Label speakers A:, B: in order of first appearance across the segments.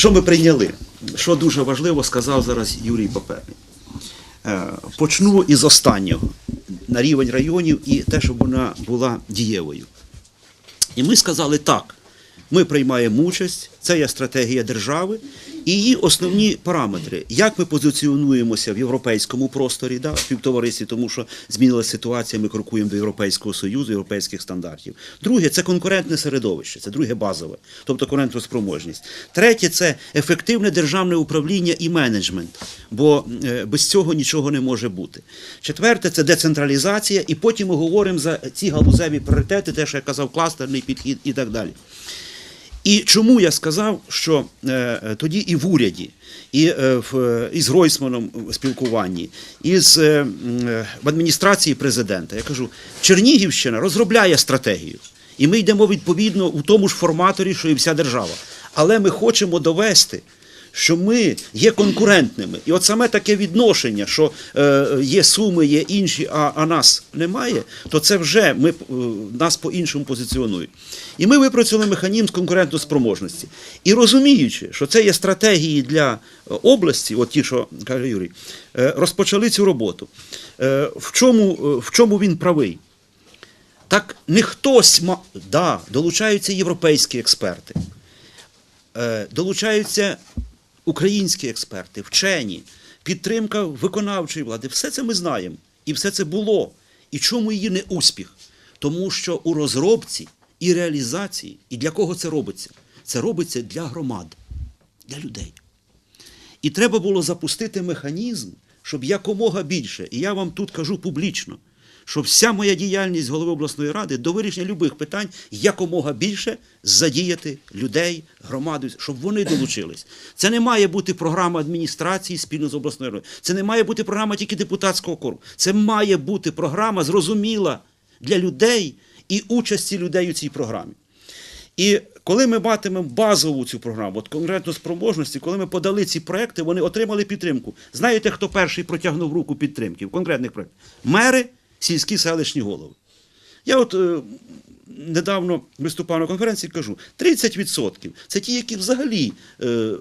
A: що ми прийняли? Що дуже важливо, сказав зараз Юрій Поперний. Е, Почну із останнього на рівень районів і те, щоб вона була дієвою. І ми сказали так: ми приймаємо участь, це є стратегія держави і її основні параметри. Як ми позиціонуємося в європейському просторі, да, в співтоваристві, тому що змінилася ситуація, ми крокуємо до Європейського Союзу, європейських стандартів. Друге це конкурентне середовище, це друге базове, тобто конкурентоспроможність. Третє це ефективне державне управління і менеджмент, бо е, без цього нічого не може бути. Четверте це децентралізація, і потім ми говоримо за ці галузеві пріоритети, те, що я казав, кластерний підхід і так далі. І чому я сказав, що е, е, тоді і в уряді, і е, в, е, і з Гройсманом спілкуванні, і з, е, е, в адміністрації президента, я кажу, Чернігівщина розробляє стратегію. І ми йдемо відповідно у тому ж форматорі, що і вся держава. Але ми хочемо довести, що ми є конкурентними. І от саме таке відношення, що е, є суми, є інші, а, а нас немає, то це вже ми, е, нас по-іншому позиціонують. І ми випрацювали механізм конкурентоспроможності. І розуміючи, що це є стратегії для е, області, от ті, що каже Юрій, розпочали цю роботу. В, чому, в чому він правий? Так не хтось ма... да, долучаються європейські експерти, долучаються українські експерти, вчені, підтримка виконавчої влади. Все це ми знаємо. І все це було. І чому її не успіх? Тому що у розробці і реалізації, і для кого це робиться? Це робиться для громад, для людей. І треба було запустити механізм, щоб якомога більше, і я вам тут кажу публічно, що вся моя діяльність голови обласної ради до вирішення любих питань якомога більше задіяти людей, громаду, щоб вони долучились. Це не має бути програма адміністрації спільно з обласною радою. Це не має бути програма тільки депутатського корпусу. Це має бути програма зрозуміла для людей і участі людей у цій програмі. І коли ми матимемо базову цю програму, от конкретно спроможності, коли ми подали ці проекти, вони отримали підтримку. Знаєте, хто перший протягнув руку підтримки в конкретних проєктах? Мери, сільські селищні голови. Я от е, недавно виступав на конференції, кажу, 30% це ті, які взагалі е,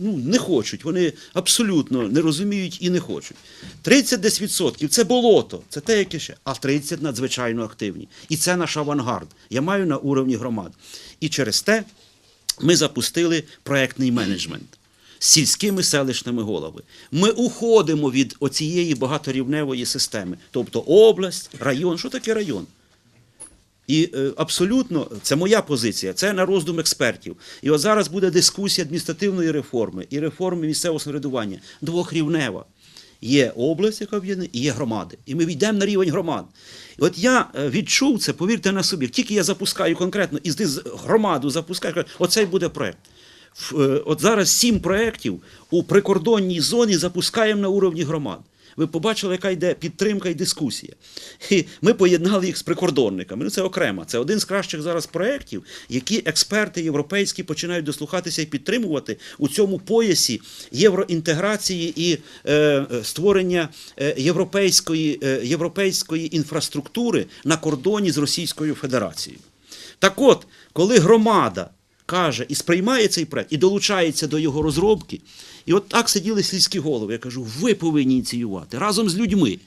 A: ну, не хочуть, вони абсолютно не розуміють і не хочуть. 30 десь відсотків це болото, це те, яке ще, а 30 надзвичайно активні. І це наш авангард. Я маю на уровні громад. І через те ми запустили проектний менеджмент. Сільськими селищними головами. Ми уходимо від оцієї багаторівневої системи. Тобто область, район. Що таке район? І е, абсолютно це моя позиція, це на роздум експертів. І от зараз буде дискусія адміністративної реформи і реформи місцевого самоврядування двохрівнева. Є область, яка об'єднана, і є громади. І ми війдемо на рівень громад. І от я е, відчув це, повірте на собі, тільки я запускаю конкретно і з громаду запускаю, кажу, оцей буде проект. Е, От зараз сім проєктів у прикордонній зоні запускаємо на уровні громад. Ви побачили, яка йде підтримка і дискусія. І ми поєднали їх з прикордонниками. Ну, це окремо. Це один з кращих зараз проєктів, які експерти європейські починають дослухатися і підтримувати у цьому поясі євроінтеграції і е, е, створення е, європейської, е, європейської інфраструктури на кордоні з Російською Федерацією. Так от, коли громада каже і сприймає цей проект, і долучається до його розробки, і от так сиділи сільські голови. Я кажу, ви повинні ініціювати разом з людьми.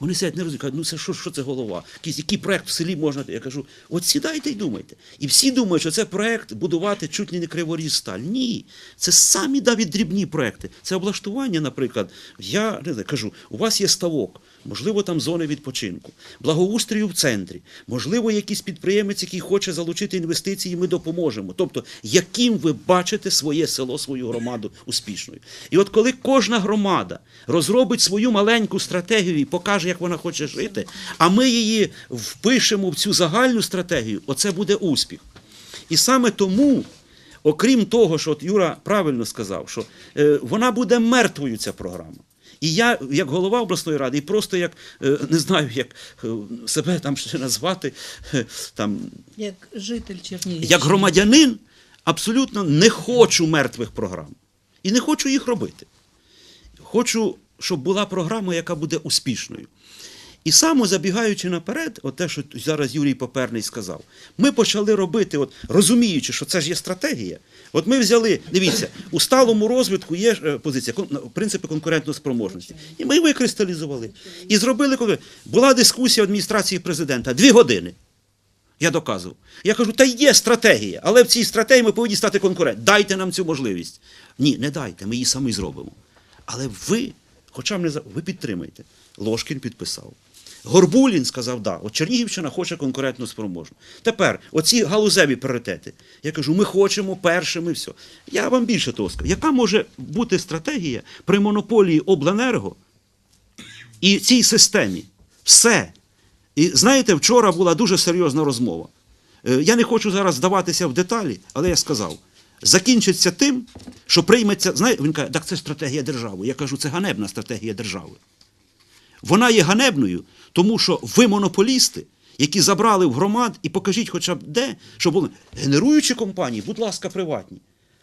A: Вони сидять, не розуміють, ну це що, що це голова? Якийсь, який проект в селі можна? Я кажу, от сідайте і думайте. І всі думають, що це проект будувати чуть ли не криворіз сталь. Ні, це самі навіть дрібні проекти. Це облаштування, наприклад. Я не знаю, кажу, у вас є ставок, можливо, там зони відпочинку, благоустрою в центрі, можливо, якийсь підприємець, який хоче залучити інвестиції, ми допоможемо. Тобто, яким ви бачите своє село, свою громаду успішною. І от коли кожна громада розробить свою маленьку стратегію і покаже, як вона хоче жити, а ми її впишемо в цю загальну стратегію, оце буде успіх. І саме тому. Окрім того, що от Юра правильно сказав, що е, вона буде мертвою, ця програма. І я, як голова обласної ради, і просто як е, не знаю, як е, себе там ще назвати, е, там,
B: Як житель Чернігівщини.
A: як громадянин, абсолютно не хочу мертвих програм. І не хочу їх робити. Хочу, щоб була програма, яка буде успішною. І саме забігаючи наперед, от те, що зараз Юрій Поперний сказав, ми почали робити, от, розуміючи, що це ж є стратегія. От ми взяли, дивіться, у сталому розвитку є е, позиція, принципи конкурентної спроможності. І ми викристалізували. І зробили, була дискусія адміністрації президента дві години. Я доказував. Я кажу, та є стратегія, але в цій стратегії ми повинні стати конкурентом. Дайте нам цю можливість. Ні, не дайте, ми її самі зробимо. Але ви, хоча б не ви підтримайте. Ложкін підписав. Горбулін сказав, да, от Чернігівщина хоче конкурентну спроможну. Тепер, оці галузеві пріоритети. Я кажу, ми хочемо першими все. Я вам більше того скажу. Яка може бути стратегія при монополії обленерго і цій системі? Все. І знаєте, вчора була дуже серйозна розмова. Е, Я не хочу зараз здаватися в деталі, але я сказав: закінчиться тим, що прийметься. Знаєте, він каже, так це стратегія держави. Я кажу, це ганебна стратегія держави. Вона є ганебною, тому що ви монополісти, які забрали в громад, і покажіть хоча б де, що були генеруючі компанії, будь ласка, приватні.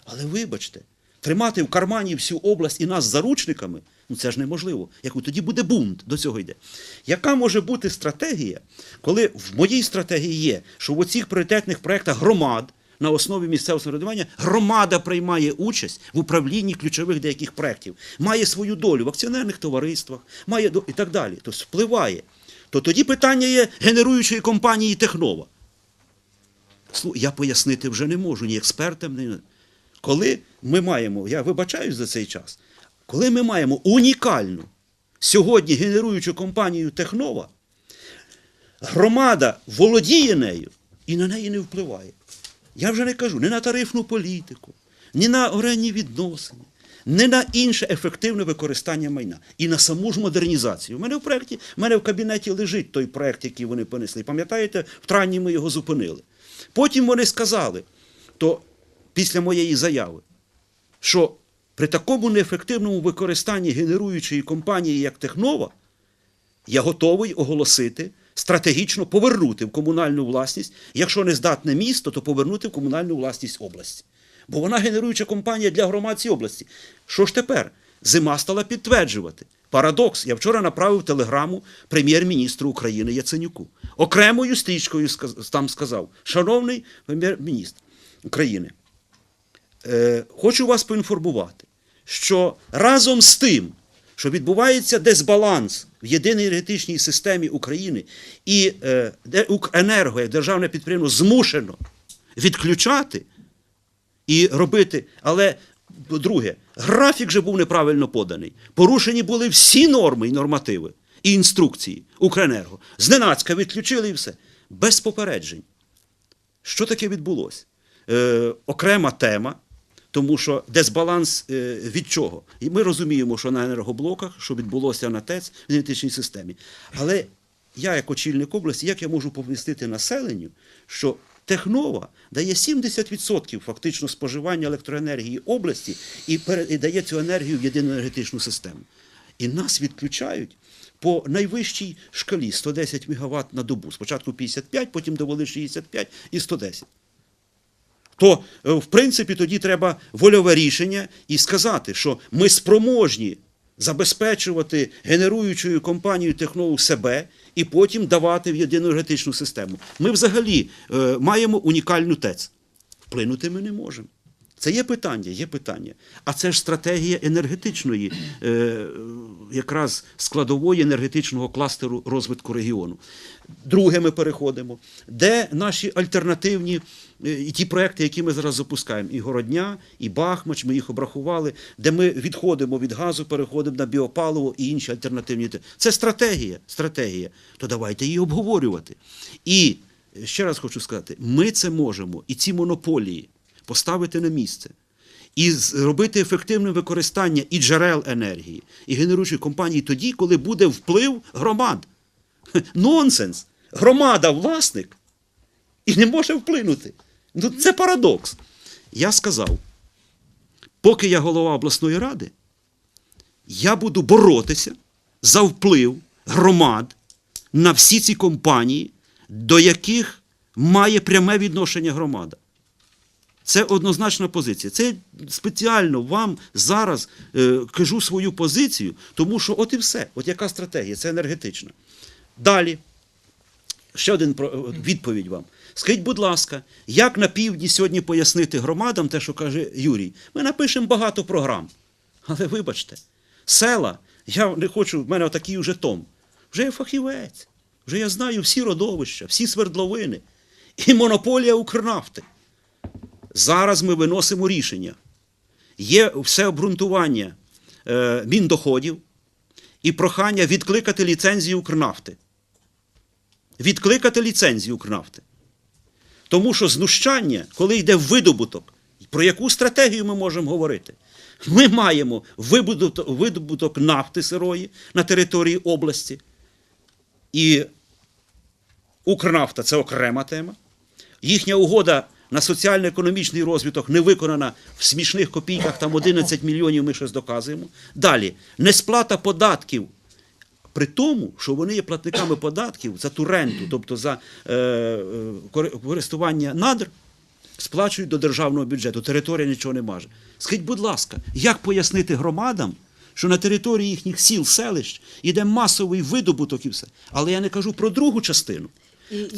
A: Але вибачте, тримати в кармані всю область і нас заручниками, ну це ж неможливо. Як тоді буде бунт, до цього йде. Яка може бути стратегія, коли в моїй стратегії є, що в оцих пріоритетних проєктах громад на основі місцевого самоврядування громада приймає участь в управлінні ключових деяких проєктів, має свою долю в акціонерних товариствах, має і так далі. Тобто впливає. То тоді питання є генеруючої компанії Технова. Я пояснити вже не можу ні експертам, ні. Коли ми маємо, я вибачаюсь за цей час, коли ми маємо унікальну сьогодні генеруючу компанію Технова, громада володіє нею і на неї не впливає. Я вже не кажу ні на тарифну політику, ні на оренні відносини, ні на інше ефективне використання майна і на саму ж модернізацію. У мене в проєкті, в мене в кабінеті лежить той проєкт, який вони понесли. Пам'ятаєте, в травні ми його зупинили. Потім вони сказали, то після моєї заяви, що при такому неефективному використанні генеруючої компанії, як Технова, я готовий оголосити стратегічно повернути в комунальну власність, якщо не здатне місто, то повернути в комунальну власність області. Бо вона генеруюча компанія для громад цієї області. Що ж тепер? Зима стала підтверджувати. Парадокс. Я вчора направив телеграму прем'єр-міністру України Яценюку. Окремою стрічкою там сказав: Шановний прем'єр-міністр України, е, хочу вас поінформувати, що разом з тим, що відбувається дисбаланс в єдиній енергетичній системі України, і е, де Укренерго, як державне підприємство, змушено відключати і робити. Але, друге, графік же був неправильно поданий. Порушені були всі норми і нормативи і інструкції Укренерго. Зненацька відключили і все. Без попереджень. Що таке відбулося? Е, окрема тема, тому що дисбаланс е, від чого? І ми розуміємо, що на енергоблоках, що відбулося на ТЕЦ в енергетичній системі. Але я, як очільник області, як я можу повістити населенню, що Технова дає 70% фактично споживання електроенергії області і, пере- і дає цю енергію в єдину енергетичну систему. І нас відключають по найвищій шкалі 110 МВт на добу. Спочатку 55, потім довели 65 і 110 то е, в принципі тоді треба вольове рішення і сказати, що ми спроможні забезпечувати генеруючою компанією технологію себе і потім давати в єдину енергетичну систему. Ми взагалі е, маємо унікальну ТЕЦ. Вплинути ми не можемо. Це є питання, є питання. А це ж стратегія енергетичної, е, якраз складової енергетичного кластеру розвитку регіону. Друге, ми переходимо. Де наші альтернативні е, ті проекти, які ми зараз запускаємо? І Городня, і Бахмач, ми їх обрахували, де ми відходимо від газу, переходимо на біопаливо і інші альтернативні. Це стратегія. стратегія. То давайте її обговорювати. І е, ще раз хочу сказати: ми це можемо, і ці монополії поставити на місце. І зробити ефективне використання і джерел енергії, і генеруючих компаній тоді, коли буде вплив громад. Нонсенс. Громада власник і не може вплинути. Ну, це парадокс. Я сказав, поки я голова обласної ради, я буду боротися за вплив громад на всі ці компанії, до яких має пряме відношення громада. Це однозначна позиція. Це спеціально вам зараз е, кажу свою позицію, тому що от і все. От яка стратегія? Це енергетична. Далі. Ще один відповідь вам. Скажіть, будь ласка, як на півдні сьогодні пояснити громадам те, що каже Юрій? Ми напишемо багато програм. Але вибачте, села, я не хочу, в мене отакий уже том. Вже я фахівець, вже я знаю всі родовища, всі свердловини і монополія Укрнафти. Зараз ми виносимо рішення. Є все обґрунтування е, міндоходів і прохання відкликати ліцензію Укрнафти. Відкликати ліцензію Укрнафти. Тому що знущання, коли йде видобуток, про яку стратегію ми можемо говорити? Ми маємо видобуток, нафти сирої на території області. І Укрнафта це окрема тема. Їхня угода на соціально-економічний розвиток не виконана в смішних копійках, там 11 мільйонів ми щось доказуємо. Далі, несплата податків при тому, що вони є платниками податків за ту ренту, тобто за е, е, користування надр, сплачують до державного бюджету. Територія нічого не може. Скажіть, будь ласка, як пояснити громадам, що на території їхніх сіл, селищ іде масовий видобуток і все? Але я не кажу про другу частину.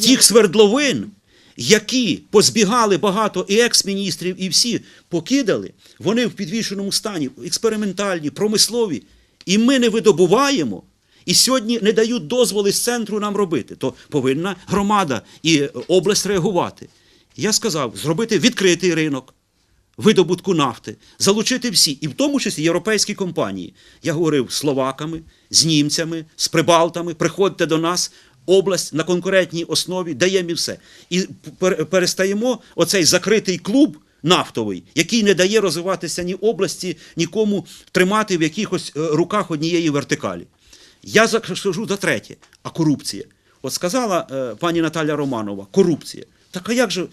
A: Тих свердловин, які позбігали багато і екс-міністрів, і всі покидали, вони в підвішеному стані, експериментальні, промислові, і ми не видобуваємо. І сьогодні не дають дозволи з центру нам робити, то повинна громада і область реагувати. Я сказав, зробити відкритий ринок видобутку нафти, залучити всі, і в тому числі європейські компанії. Я говорив з словаками, з німцями, з прибалтами, приходьте до нас, область на конкурентній основі, даємо і все. І пер- перестаємо оцей закритий клуб нафтовий, який не дає розвиватися ні області, нікому тримати в якихось е, руках однієї вертикалі. Я скажу за третє, а корупція. От сказала е, пані Наталя Романова, корупція. Так а як же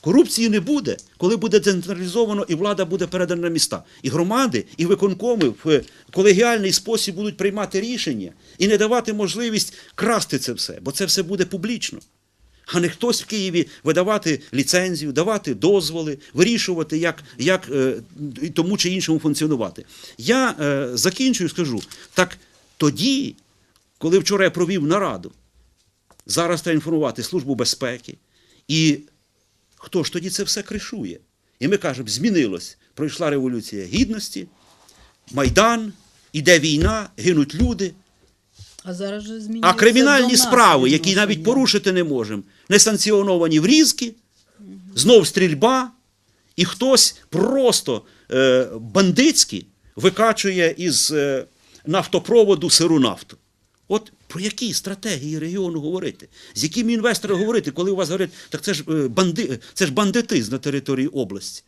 A: корупції не буде, коли буде децентралізовано і влада буде передана на міста? І громади, і виконкоми в е, колегіальний спосіб будуть приймати рішення і не давати можливість красти це все, бо це все буде публічно. А не хтось в Києві видавати ліцензію, давати дозволи, вирішувати, як, як е, тому чи іншому функціонувати. Я е, закінчую, скажу, так тоді, коли вчора я провів нараду, зараз треба інформувати Службу безпеки. І хто ж тоді це все кришує? І ми кажемо, змінилось. Пройшла революція гідності, Майдан, іде війна, гинуть люди.
B: А зараз же змінюється
A: А кримінальні
B: нас
A: справи, які навіть порушити не можемо, не санкціоновані врізки, знов стрільба, і хтось просто е, бандитськи викачує із е, нафтопроводу сиру нафту. От про які стратегії регіону говорити? З якими інвесторами говорити, коли у вас говорять, так це ж, е, банди, це ж бандитизм на території області.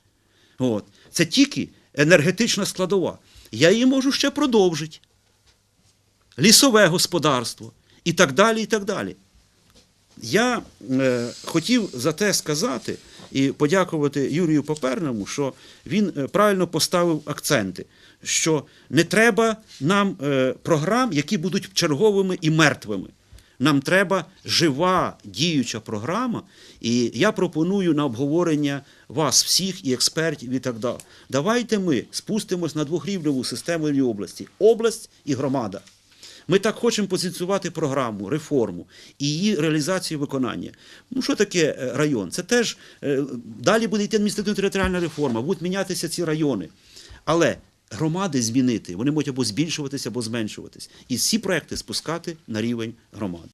A: От. Це тільки енергетична складова. Я її можу ще продовжити лісове господарство і так далі. і так далі. Я е, хотів за те сказати і подякувати Юрію Поперному, що він е, правильно поставив акценти, що не треба нам е, програм, які будуть черговими і мертвими. Нам треба жива діюча програма, і я пропоную на обговорення вас, всіх і експертів, і так далі. Давайте ми спустимось на двохрівневу систему області, область і громада. Ми так хочемо позиціювати програму, реформу і її реалізацію виконання. Ну, що таке е, район? Це теж е, далі буде йти адміністративно-територіальна реформа, будуть мінятися ці райони. Але громади змінити, вони можуть або збільшуватися, або зменшуватись. І всі проекти спускати на рівень громад.